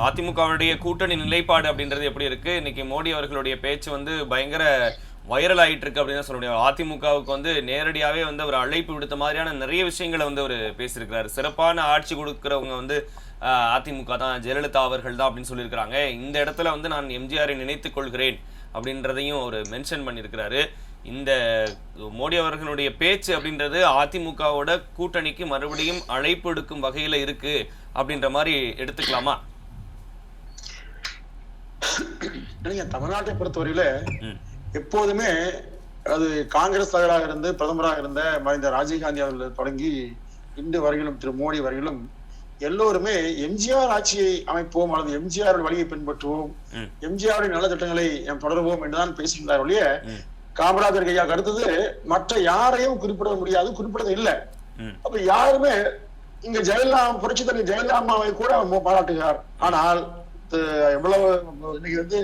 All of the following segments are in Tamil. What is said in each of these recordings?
அதிமுகவுடைய கூட்டணி நிலைப்பாடு அப்படின்றது எப்படி இருக்கு? இன்னைக்கு மோடி அவர்களுடைய பேச்சு வந்து பயங்கர வைரல் ஆகிட்டு இருக்கு அப்படின்னு தான் சொல்ல முடியும். அதிமுகவுக்கு வந்து நேரடியாகவே வந்து அவர் அழைப்பு விடுத்த மாதிரியான நிறைய விஷயங்களை வந்து அவர் பேசியிருக்கிறாரு. சிறப்பான ஆட்சி கொடுக்குறவங்க வந்து அதிமுக தான் ஜெயலலிதா அவர்கள் தான் அப்படின்னு சொல்லியிருக்கிறாங்க. இந்த இடத்துல வந்து நான் எம்ஜிஆரை நினைத்து கொள்கிறேன் அப்படின்றதையும் அவர் மென்ஷன் பண்ணியிருக்கிறாரு. இந்த மோடி அவர்களுடைய பேச்சு அப்படின்றது அதிமுகவோட கூட்டணிக்கு மறுபடியும் அழைப்பு எடுக்கும் வகையில் இருக்குது அப்படின்ற மாதிரி எடுத்துக்கலாமா? நீங்க தமிழ்நாட்டை பொறுத்தவரையில எப்போதுமே அது காங்கிரஸ் தலைவராக இருந்து பிரதமராக இருந்த மறைந்த ராஜீவ்காந்தி அவர்கள் தொடங்கி இன்று வரையிலும் திரு மோடி வரையிலும் எல்லோருமே எம்ஜிஆர் ஆட்சியை அமைப்போம் அல்லது எம்ஜிஆர் வழியை பின்பற்றுவோம் ம். எம்ஜிஆரின் நலத்திட்டங்களை நாம் தொடருவோம் என்றுதான் பேசுகின்றார் ஒழிய. காமராஜர் கையா கருத்தது மற்ற யாரையும் குறிப்பிட முடியாது குறிப்பிடது இல்லை. அப்ப யாருமே இங்க ஜெயலலிதா புரட்சி தலைவர் ஜெயலலிதா அம்மாவை கூட பாராட்டுகிறார். ஆனால் எவ்வளவு இன்னைக்கு வந்து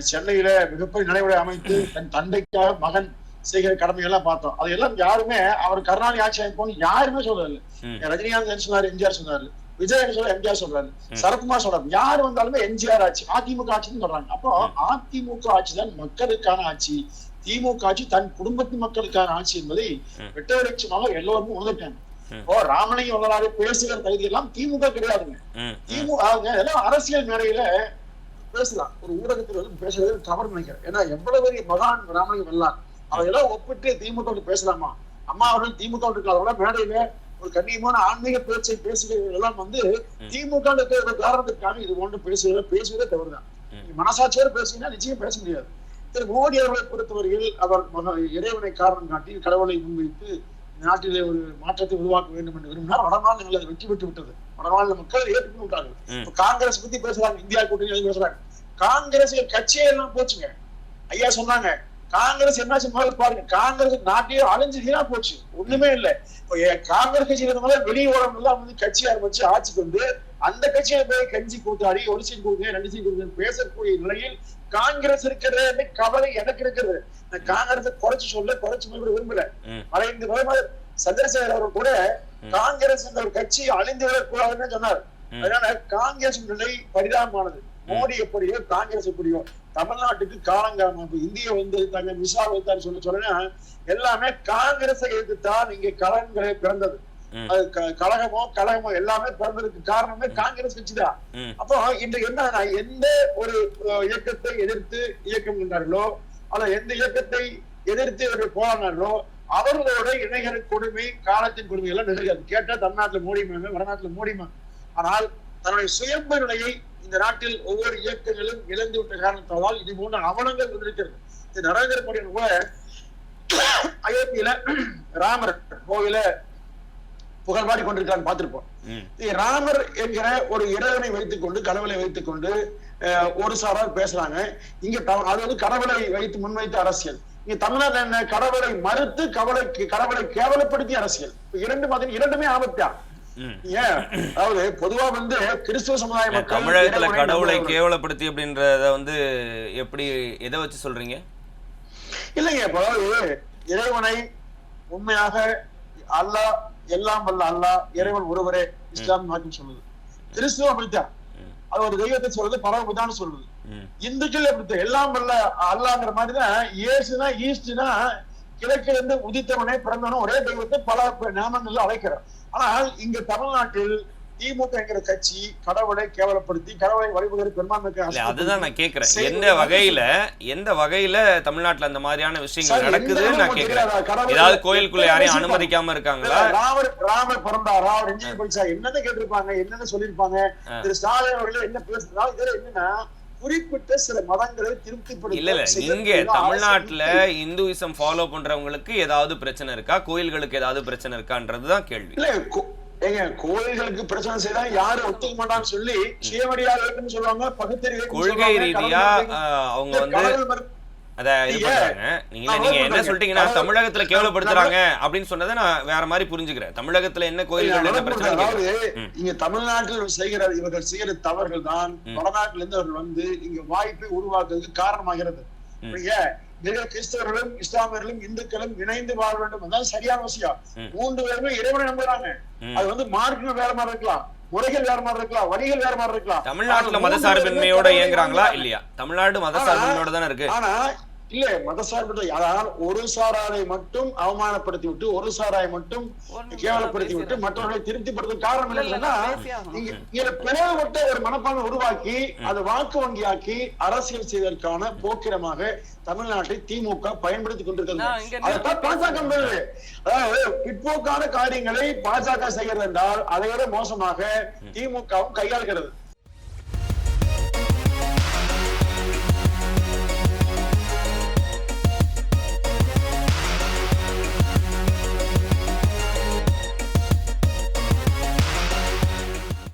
சென்னையில மிகப்பெரிய நடைமுறை அமைத்து தன் தந்தைக்காக மகன் செய்கிற கடமைகள்லாம் பார்த்தோம். அதையெல்லாம் யாருமே அவர் கருணாநிதி ஆட்சி அமைப்போம் யாருமே சொல்லல. ரஜினிகாந்த் சொன்னாரு? எம்ஜிஆர் சொன்னாரு. விஜய் சொல்ற எம்ஜிஆர் சொல்றாரு. சரத்குமார் சொல்றாரு. யார் வந்தாலுமே எம்ஜிஆர் ஆட்சி அதிமுக ஆட்சின்னு சொல்றாங்க. அப்போ அதிமுக ஆட்சி தான் மக்களுக்கான ஆட்சி. திமுக ஆட்சி தன் குடும்பத்து மக்களுக்கான ஆட்சி என்பதை ம். வெட்ட வெளிச்சமாக எல்லோருமே உணர்ந்துட்டாங்க. இப்போ ராமலிங்க வரலாறு பேசுகிற தகுதி எல்லாம் திமுக கிடையாதுங்க. திமுக அரசியல் மேடையில பேசலாம். ஒரு ஊடகத்தில் வந்து பேசுறது தவறு நினைக்கிறேன். ஏன்னா எவ்வளவு பெரிய மகான் ராமலிங்கம் வரலாறு அதையெல்லாம் ஒப்பிட்டு திமுக பேசலாமா? அம்மா அவர்கள் திமுக அதோட மேடையில ஒரு கண்ணியமான ஆன்மீக பேச்சை பேசுகிறவர்கள் எல்லாம் வந்து திமுக இருக்கிற காரணத்துக்காக இது போன்று பேசுவதை பேசுவதே தவறுதான். மனசாட்சியோடு பேசுனீங்கன்னா நிச்சயம் பேச முடியாது. திரு மோடி அவர்களை பொறுத்தவரையில் அவர் இறைவனை காரணம் காட்டி கடவுளை முன்வைத்து நாட்டிலே ஒரு மாற்றத்தை உருவாக்க வேண்டும் என்று விரும்பினார் வடமாநிலங்கள் அதை வெற்றி பெற்று விட்டது. வடமாநில மக்கள் ஏற்றுக்கொண்டு விட்டார்கள். இப்ப காங்கிரஸ் பத்தி பேசுறாங்க இந்தியா கூட்டணி பேசுறாங்க. காங்கிரஸ் கட்சியே எல்லாம் போச்சுங்க. ஐயா சொன்னாங்க காங்கிரஸ் என்ன முதல்ல பாருங்க காங்கிரஸ் நாட்டையே அழிஞ்சு வீணா போச்சு. ஒண்ணுமே இல்ல. காங்கிரஸ் கட்சி இருந்தவங்க வெளியே எல்லாம் வந்து கட்சி ஆரம்பிச்சு ஆட்சிக்கு வந்து அந்த கட்சியை போய் கஞ்சி கூத்தாடி ஒரு சீட் கொடுங்க ரெண்டு சீட் கொடுங்க பேசக்கூடிய நிலையில் காங்கிரஸ் இருக்கிறது கவலை எனக்கு இருக்கிறது. காங்கிரஸை குறைச்சு சொல்ல குறைச்சு மதிப்பிட விரும்பல. ம். மறைந்த பிரதமர் சந்திரசேகர் அவர் கூட காங்கிரஸ் என்ற ஒரு கட்சி அழிந்து விடக்கூடாதுன்னு சொன்னார். அதனால காங்கிரஸ் நிலை பரிதாபமானது. மோடி எப்படியோ காங்கிரஸ் எப்படியோ தமிழ்நாட்டுக்கு காலங்காலம் இந்திய வந்து தங்க மிசா வைத்தார் சொல்ல சொல்லுன்னா எல்லாமே காங்கிரஸை எதிர்த்துதான் இங்க கலகங்களே பிறந்தது. அது கழகமோ கழகமோ எல்லாமே பிறந்ததுக்கு காரணமே காங்கிரஸ் கட்சி தான் அப்போ இன்றைக்கு என்ன எந்த ஒரு இயக்கத்தை எதிர்த்து இயக்கம் கொண்டார்களோ அல்ல எந்த இயக்கத்தை எதிர்த்து இவர்கள் போராடினார்களோ அவர்களோட இணைகிற கொடுமை காலத்தின் கொடுமை எல்லாம் நிகழ்கிறது. கேட்டா தமிழ்நாட்டுல மோடிமாங்க வடநாட்டுல மோடிமாங்க ஆனால் தன்னுடைய சுயம்ப நிலையை இந்த நாட்டில் ஒவ்வொரு இயக்கங்களும் இழந்து விட்ட காரணத்தால் இது போன்ற அவலங்கள் வந்திருக்கிறது. நரேந்திர மோடி கூட அயோத்தியில ராமர் கோவில புகழ்பாடி கொண்டிருக்கான்னு பார்த்திருப்போம். ராமர் என்கிற ஒரு இறைவனை வைத்துக் கொண்டு கடவுளை வைத்துக் கொண்டு ஒரு சாரார் பேசுறாங்க. இங்க அது வந்து கடவுளை வைத்து முன்வைத்த அரசியல். இங்க தமிழ்நாட்டுல என்ன கடவுளை மறுத்து கடவுளை கடவுளை கேவலப்படுத்தி அரசியல். இரண்டு மாதிரி இரண்டுமே ஆபத்தா. ஏன்? அதாவது பொதுவா வந்து கிறிஸ்துவ சமுதாய மக்கள் தமிழகத்துல கடவுளை. கேவலப்படுத்தி அப்படின்றத வந்து எப்படி எதை வச்சு சொல்றீங்க? இல்லைங்க இப்போ இறைவனை உண்மையாக அல்லாஹ் எல்லாம் வல்ல அல்லாஹ் இறைவன் ஒருவரே இஸ்லாம் மாற்றி சொல்லுது. கிறிஸ்துவ அப்படித்தான். அது ஒரு தெய்வத்தை சொல்றது பரமபிதான்னு சொல்லுது. ம், இந்துக்கள் அப்படித்தான். எல்லாம் வல்ல அல்லாங்கிற மாதிரிதான் இயேசுனா ஈஸ்ட்னா கிழக்கிலிருந்து இருந்து உதித்தவனே பிறந்தவனே ஒரே தெய்வத்தை பல நாமங்கள்ல அழைக்கிறோம் ஆனால் இங்க தமிழ்நாட்டில் திமுக என்கிற கட்சி கடவுளை கேவலப்படுத்தி கடவுளை வழிபடுகிற பெரும்பான்மைக்கு அதுதான் நான் கேக்குறேன். செய்வது எந்த வகையில எந்த வகையில தமிழ்நாட்டுல அந்த மாதிரியான விஷயங்கள் நடக்குதுன்னு நான்? கடவுளை ஏதாவது கோயிலுக்குள்ள யாரையும். அனுமதிக்காம இருக்காங்களா? ராமர் ராமர் பிறந்தாரா? அவர் என்ஜினியர் படிச்சா என்னன்னு கேட்டிருப்பாங்க? என்னன்னு சொல்லியிருப்பாங்க. திரு ஸ்டாலின் அவர்கள் என்ன பேசுறதா இதுல என்னன்னா குறிப்பிட்ட சில மதங்களை திருப்திப்படுத்த இல்ல இல்ல இங்க தமிழ்நாட்டுல யுக்தி. இந்துயிசம் ஃபாலோ பண்றவங்களுக்கு ஏதாவது பிரச்சனை இருக்கா? கோயில்களுக்கு ஏதாவது பிரச்சனை இருக்கான்றதுதான் கேள்வி. இல்ல ஏங்க கோயில்களுக்கு பிரச்சனை செய்தா யாரும் ஒத்துக்க மாட்டான்னு சொல்லி சுயமரியாதை இருக்குன்னு சொல்லுவாங்க பகுத்தறிவு கொள்கை ரீதியா அவங்க வந்து அத இது பண்றாங்க. நீங்க என்ன. சொல்லிட்டீங்கன்னா தமிழகத்துல கேவலப்படுத்துறாங்க அப்படின்னு சொன்னதை நான் வேற மாதிரி புரிஞ்சுக்கிறேன். தமிழகத்துல என்ன கோயில்கள் என்ன பிரச்சனை அதாவது. இங்க தமிழ்நாட்டில் செய்கிற இவர்கள் செய்கிற தவறுகள் தான். வடநாட்டில இருந்து அவர்கள் வந்து இங்க வாய்ப்பை உருவாக்குறதுக்கு காரணமாகிறது. மிக கிறிஸ்தவர்களும் இஸ்லாமியர்களும் இந்துக்களும் இணைந்து வாழ வேண்டும். அதான் சரியான விஷயம். மூன்று பேருமே இறைவனை நம்புறாங்க. அது வந்து மார்க்கம் வேற மாதிரி இருக்கலாம். முறைகள் வேற மாதிரி இருக்கலாம். வழிகள் வேற மாதிரி இருக்கலாம். தமிழ்நாட்டுல மதசார்பின்மையோட இயங்குறாங்களா இல்லையா? தமிழ்நாடு மதசார்பின்மையோட தானே இருக்கு. ஆனா இல்ல மதசார்பற்ற அதாவது ஒரு சாராரை மட்டும் அவமானப்படுத்தி விட்டு ஒரு சாராரை மட்டும் கேவலப்படுத்தி விட்டு. மற்றவர்களை திருப்திப்படுத்த காரணம் என்னன்னா பிளவுபட்ட ஒரு மனப்பான்மை உருவாக்கி அதை வாக்கு வங்கியாக்கி அரசியல் செய்வதற்கான போக்கிரமாக தமிழ்நாட்டை திமுக பயன்படுத்திக் கொண்டிருக்கிறது. அதைத்தான் பாஜக. அதாவது பிற்போக்கான காரியங்களை பாஜக செய்கிறது என்றால் அதை விட மோசமாக திமுகவும் கையாளுகிறது.